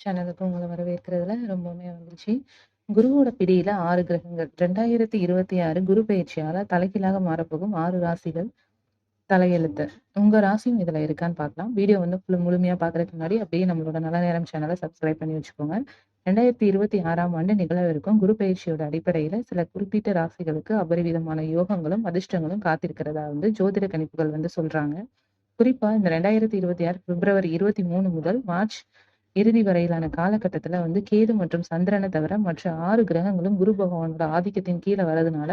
சேனலுக்கு உங்களை வரவேற்கிறதுல ரொம்பவுமே மகிழ்ச்சி. குருவோட பிடியில ஆறு கிரகங்கள். 2026 குரு பயிற்சியால தலைகீழாக மாறப்போகும் ஆறு ராசிகள் தலையெழுத்து. உங்க ராசியும் இதுல இருக்கான்னு பார்க்கலாம். வீடியோ வந்து ஃபுல் முழுமையா பாக்குறதுக்கு முன்னாடி அப்படியே நம்மளோட நல்ல நேரம் சேனலை சப்ஸ்கிரைப் பண்ணி வச்சுக்கோங்க. 2026ஆம் ஆண்டு நிகழவிருக்கும் குரு பயிற்சியோட அடிப்படையில சில குறிப்பிட்ட ராசிகளுக்கு அபரிவிதமான யோகங்களும், அதிர்ஷ்டங்களும் காத்திருக்கிறதா வந்து ஜோதிட கணிப்புகள் வந்து சொல்றாங்க. குறிப்பா இந்த 2026 பிப்ரவரி 23 முதல் மார்ச் இறுதி வரையிலான காலகட்டத்துல வந்து கேது மற்றும் சந்திரனை தவிர மற்ற ஆறு கிரகங்களும் குரு பகவானோட ஆதிக்கத்தின் கீழ வர்றதுனால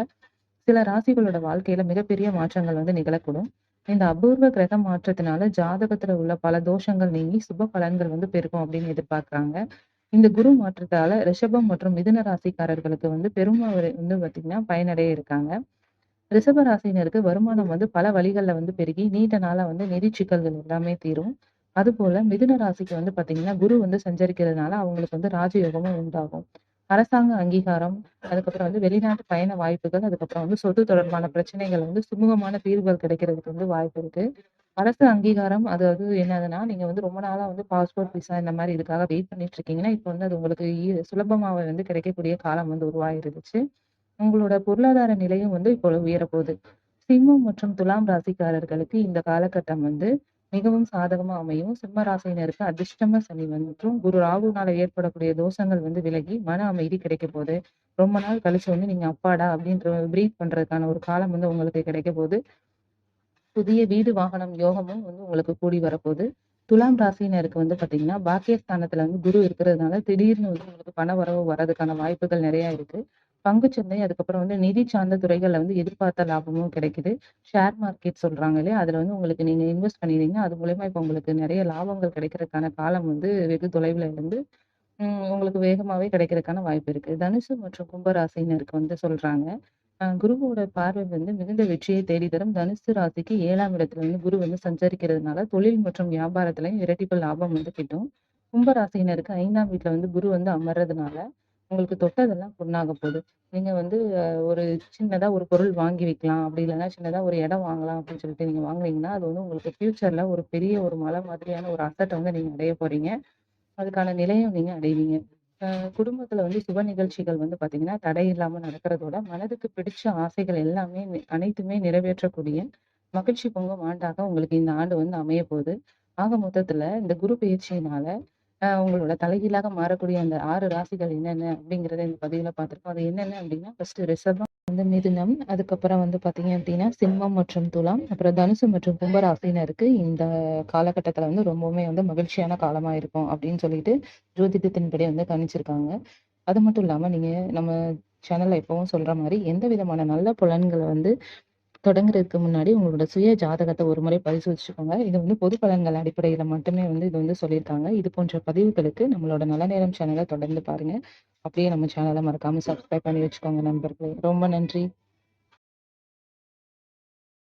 சில ராசிகளோட வாழ்க்கையில மிகப்பெரிய மாற்றங்கள் வந்து நிகழக்கூடும். இந்த அபூர்வ கிரக மாற்றத்தினால ஜாதகத்துல உள்ள பல தோஷங்கள் நீங்கி சுப பலன்கள் வந்து பெருகும் அப்படின்னு எதிர்பார்க்கிறாங்க இந்த குரு மாற்றத்தால ரிஷபம் மற்றும் மிதுன ராசிக்காரர்களுக்கு வந்து பெரும்பாவரை வந்து பாத்தீங்கன்னா பயனடைய இருக்காங்க. ரிஷப ராசியினருக்கு வருமானம் வந்து பல வழிகள்ல வந்து பெருகி நீண்ட நாளா வந்து நிதி சிக்கல்கள் எல்லாமே தீரும். அதுபோல மிதுன ராசிக்கு வந்து பாத்தீங்கன்னா குரு வந்து சஞ்சரிக்கிறதுனால அவங்களுக்கு வந்து ராஜயோகமும் உண்டாகும். அரசாங்க அங்கீகாரம், அதுக்கப்புறம் வந்து வெளிநாட்டு பயண வாய்ப்புகள், அதுக்கப்புறம் வந்து சொத்து தொடர்பான பிரச்சனைகள் வந்து சுமூகமான தீர்வுகள் கிடைக்கிறதுக்கு வந்து வாய்ப்பு இருக்கு. அரசு அங்கீகாரம் அதாவது என்னதுன்னா, நீங்க வந்து ரொம்ப நாளா வந்து பாஸ்போர்ட், விசா இந்த மாதிரி இதுக்காக வெயிட் பண்ணிட்டு இருக்கீங்கன்னா, இப்ப வந்து அது உங்களுக்கு சுலபமாக வந்து கிடைக்கக்கூடிய காலம் வந்து உருவாகிருந்துச்சு உங்களோட பொருளாதார நிலையும் வந்து இப்போ உயரப்போகுது. சிம்மம் மற்றும் துலாம் ராசிக்காரர்களுக்கு இந்த காலகட்டம் வந்து மிகவும் சாதகமா அமையும். சிம்ம ராசியினருக்கு அதிர்ஷ்டம சனி மற்றும் குரு ராகுனால ஏற்படக்கூடிய தோஷங்கள் வந்து விலகி மன அமைதி கிடைக்க போகுது. ரொம்ப நாள் கழிச்சு வந்து நீங்க அப்பாடா! அப்படின்ற பிரீத் பண்றதுக்கான ஒரு காலம் வந்து உங்களுக்கு கிடைக்க போகுது. புதிய வீடு, வாகனம் யோகமும் வந்து உங்களுக்கு கூடி வரப்போகுது. துலாம் ராசினருக்கு வந்து பாத்தீங்கன்னா பாக்கியஸ்தானத்துல வந்து குரு இருக்கிறதுனால திடீர்னு வந்து உங்களுக்கு பண வரவு வர்றதுக்கான வாய்ப்புகள் நிறைய இருக்கு. பங்குச்சந்தை, அதுக்கப்புறம் வந்து நிதி சார்ந்த துறைகளில் வந்து எதிர்பார்த்த லாபமும் கிடைக்குது. ஷேர் மார்க்கெட் சொல்றாங்க இல்லையா? அதுல வந்து உங்களுக்கு நீங்க இன்வெஸ்ட் பண்ணியிருந்தீங்கன்னா, அது மூலயமா இப்போ உங்களுக்கு நிறைய லாபங்கள் கிடைக்கிறதுக்கான காலம் வந்து வெகு தொலைவில் இருந்து உங்களுக்கு வேகமாவே கிடைக்கிறதுக்கான வாய்ப்பு இருக்கு. தனுசு மற்றும் கும்பராசினருக்கு வந்து சொல்றாங்க. குருவோட பார்வை வந்து மிகுந்த வெற்றியை தேடி தரும். தனுசு ராசிக்கு ஏழாம் இடத்துல வந்து குரு வந்து சஞ்சரிக்கிறதுனால தொழில் மற்றும் வியாபாரத்திலையும் இரட்டிப்பு லாபம் வந்து கிட்டும். கும்பராசினருக்கு ஐந்தாம் வீட்டில் வந்து குரு வந்து அமர்றதுனால, உங்களுக்கு தொட்டதெல்லாம் பொண்ணாக போகுது. நீங்க வந்து ஒரு சின்னதா ஒரு பொருள் வாங்கி வைக்கலாம். அப்படி இல்லைன்னா சின்னதா ஒரு இடம் வாங்கலாம் அப்படின்னு சொல்லிட்டு நீங்க வாங்குனீங்கன்னா, அது வந்து உங்களுக்கு ஃபியூச்சர்ல ஒரு பெரிய ஒரு மலை மாதிரியான ஒரு அசட்டை வந்து நீங்க அடைய போறீங்க. அதுக்கான நிலையும் நீங்க அடைவீங்க. குடும்பத்துல வந்து சுப நிகழ்ச்சிகள் வந்து பாத்தீங்கன்னா தடை இல்லாம நடக்கிறதோட, மனதுக்கு பிடிச்ச ஆசைகள் எல்லாமே அனைத்துமே நிறைவேற்றக்கூடிய மகிழ்ச்சி பொங்கும் ஆண்டாக உங்களுக்கு இந்த ஆண்டு வந்து அமையப்போகுது. ஆக மொத்தத்துல இந்த குரு பயிற்சியினால உங்களோட தலைகீழாக மாறக்கூடிய அந்த ஆறு ராசிகள் என்னென்ன அப்படிங்கிறத இந்த பதிவில் பார்த்துருக்கோம் அது என்னென்ன அப்படின்னா, ஃபர்ஸ்ட் ரிஷபம், வந்து மிதுனம், அதுக்கப்புறம் வந்து பார்த்தீங்க அப்படின்னா, சிம்மம் மற்றும் துலாம், அப்புறம் தனுசு மற்றும் கும்பராசினருக்கு இந்த காலகட்டத்தில் வந்து ரொம்பவுமே வந்து மகிழ்ச்சியான காலமாக இருக்கும் அப்படின்னு சொல்லிட்டு ஜோதிடத்தின்படி வந்து கணிச்சிருக்காங்க. அது மட்டும் இல்லாமல் நீங்கள் நம்ம சேனலில் எப்பவும் சொல்கிற மாதிரி எந்த விதமான நல்ல புலன்களை வந்து தொடங்குறதுக்கு முன்னாடி உங்களோட சுய ஜாதகத்தை ஒரு முறை பரிசோதிச்சுக்கோங்க. இது வந்து பொது பலன்கள் அடிப்படையில் மட்டுமே வந்து இது வந்து சொல்லியிருக்காங்க. இது போன்ற பதிவுகளுக்கு நம்மளோட நல்ல நேரம் சேனலை தொடர்ந்து பாருங்க. அப்படியே நம்ம சேனலை மறக்காம சப்ஸ்கிரைப் பண்ணி வச்சுக்கோங்க நண்பர்களே. ரொம்ப நன்றி.